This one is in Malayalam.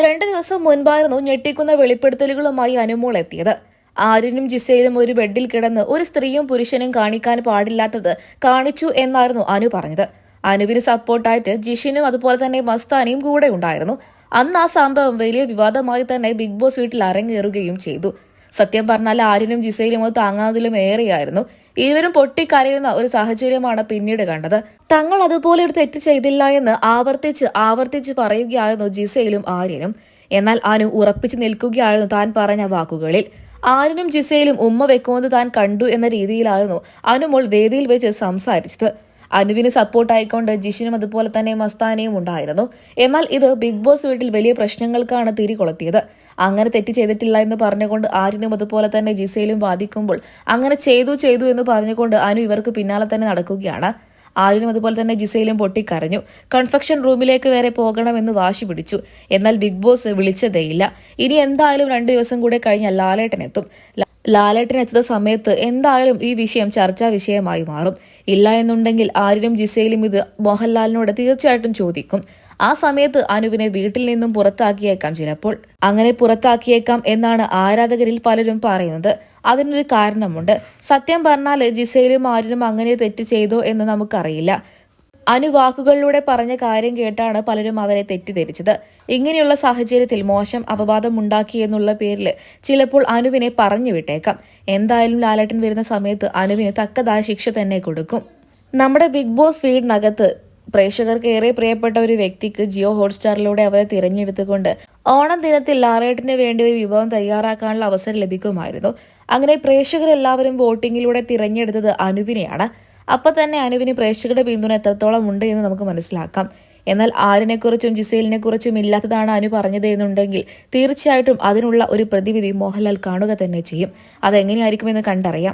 രണ്ട് ദിവസം മുൻപായിരുന്നു ഞെട്ടിക്കുന്ന വെളിപ്പെടുത്തലുകളുമായി അനുമോൾ എത്തിയത്. ആര്യനും ജിസയിലും ഒരു ബെഡിൽ കിടന്ന് ഒരു സ്ത്രീയും പുരുഷനും കാണിക്കാൻ പാടില്ലാത്തത് കാണിച്ചു എന്നായിരുന്നു അനു പറഞ്ഞത്. അനുവിന് സപ്പോർട്ടായിട്ട് ജിഷിനും അതുപോലെ തന്നെ മസ്താനിയും കൂടെ ഉണ്ടായിരുന്നു. അന്ന് ആ സംഭവം വലിയ വിവാദമായി തന്നെ ബിഗ് ബോസ് വീട്ടിൽ അരങ്ങേറുകയും ചെയ്തു. സത്യം പറഞ്ഞാൽ ആര്യനും ജിസയിലും അത് താങ്ങാതിലും ഏറെയായിരുന്നു. ഇരുവരും പൊട്ടിക്കരയുന്ന ഒരു സാഹചര്യമാണ് പിന്നീട് കണ്ടത്. തങ്ങൾ അതുപോലെ ഒരു തെറ്റ് ചെയ്തില്ല എന്ന് ആവർത്തിച്ച് ആവർത്തിച്ച് പറയുകയായിരുന്നു ജിസയിലും ആര്യനും. എന്നാൽ അനു ഉറപ്പിച്ചു നിൽക്കുകയായിരുന്നു താൻ പറഞ്ഞ വാക്കുകളിൽ. ആരിനും ജിസയിലും ഉമ്മ വെക്കുന്നത് താൻ കണ്ടു എന്ന രീതിയിലായിരുന്നു അനുമോൾ വേദിയിൽ വെച്ച് സംസാരിച്ചത്. അനുവിന് സപ്പോർട്ടായിക്കൊണ്ട് ജിഷിനും അതുപോലെ തന്നെ മസ്താനയും ഉണ്ടായിരുന്നു. എന്നാൽ ഇത് ബിഗ് ബോസ് വീട്ടിൽ വലിയ പ്രശ്നങ്ങൾക്കാണ് തിരികൊളുത്തിയത് അങ്ങനെ തെറ്റ് ചെയ്തിട്ടില്ല എന്ന് പറഞ്ഞുകൊണ്ട് ആരിനും അതുപോലെ തന്നെ ജിസയിലും വാദിക്കുമ്പോൾ അങ്ങനെ ചെയ്തു ചെയ്തു എന്ന് പറഞ്ഞുകൊണ്ട് അനു ഇവർക്ക് പിന്നാലെ തന്നെ നടക്കുകയാണ്. ആരിനും അതുപോലെ തന്നെ ജിസയിലും പൊട്ടിക്കരഞ്ഞു. കൺഫെക്ഷൻ റൂമിലേക്ക് വരെ പോകണമെന്ന് വാശി പിടിച്ചു. എന്നാൽ ബിഗ് ബോസ് വിളിച്ചതേയില്ല. ഇനി എന്തായാലും രണ്ടു ദിവസം കൂടെ കഴിഞ്ഞാൽ ലാലേട്ടൻ എത്തും. ലാലേട്ടൻ എത്തുന്ന സമയത്ത് എന്തായാലും ഈ വിഷയം ചർച്ചാ വിഷയമായി മാറും. ഇല്ല എന്നുണ്ടെങ്കിൽ ആര്യനും ജിസയിലും ഇത് മോഹൻലാലിനോട് തീർച്ചയായിട്ടും ചോദിക്കും. ആ സമയത്ത് അനുവിനെ വീട്ടിൽ നിന്നും പുറത്താക്കിയേക്കാം ചിലപ്പോൾ. അങ്ങനെ പുറത്താക്കിയേക്കാം എന്നാണ് ആരാധകരിൽ പലരും പറയുന്നത്. അതിനൊരു കാരണമുണ്ട്. സത്യം പറഞ്ഞാൽ ജിസയിലും ആര്യനും അങ്ങനെ തെറ്റ് ചെയ്തോ എന്ന് നമുക്കറിയില്ല. അനു വാക്കുകളിലൂടെ പറഞ്ഞ കാര്യം കേട്ടാണ് പലരും അവരെ തെറ്റിദ്ധരിച്ചത്. ഇങ്ങനെയുള്ള സാഹചര്യത്തിൽ മോശം അപവാദം ഉണ്ടാക്കി എന്നുള്ള പേരിൽ ചിലപ്പോൾ അനുവിനെ പറഞ്ഞു വിട്ടേക്കാം. എന്തായാലും ലാലേട്ടൻ വരുന്ന സമയത്ത് അനുവിന് തക്കതായ ശിക്ഷ തന്നെ കൊടുക്കും. നമ്മുടെ ബിഗ് ബോസ് വീടിനകത്ത് പ്രേക്ഷകർക്ക് ഏറെ പ്രിയപ്പെട്ട ഒരു വ്യക്തിക്ക് ജിയോ ഹോട്ട്സ്റ്റാറിലൂടെ അവരെ തിരഞ്ഞെടുത്തുകൊണ്ട് ഓണം ദിനത്തിൽ ലാറേട്ടിന് വേണ്ടി ഒരു വിഭവം തയ്യാറാക്കാനുള്ള അവസരം ലഭിക്കുമായിരുന്നു. അങ്ങനെ പ്രേക്ഷകരെല്ലാവരും വോട്ടിങ്ങിലൂടെ തിരഞ്ഞെടുത്തത് അനുവിനെയാണ്. അപ്പൊ തന്നെ അനുവിന് പ്രേക്ഷകരുടെ പിന്തുണ എത്രത്തോളം ഉണ്ട് എന്ന് നമുക്ക് മനസ്സിലാക്കാം. എന്നാൽ ആരിനെക്കുറിച്ചും ജിസേലിനെ കുറിച്ചും ഇല്ലാത്തതാണ് അനു പറഞ്ഞത് എന്നുണ്ടെങ്കിൽ തീർച്ചയായിട്ടും അതിനുള്ള ഒരു പ്രതിവിധി മോഹൻലാൽ കാണുക തന്നെ ചെയ്യും. അതെങ്ങനെയായിരിക്കുമെന്ന് കണ്ടറിയാം.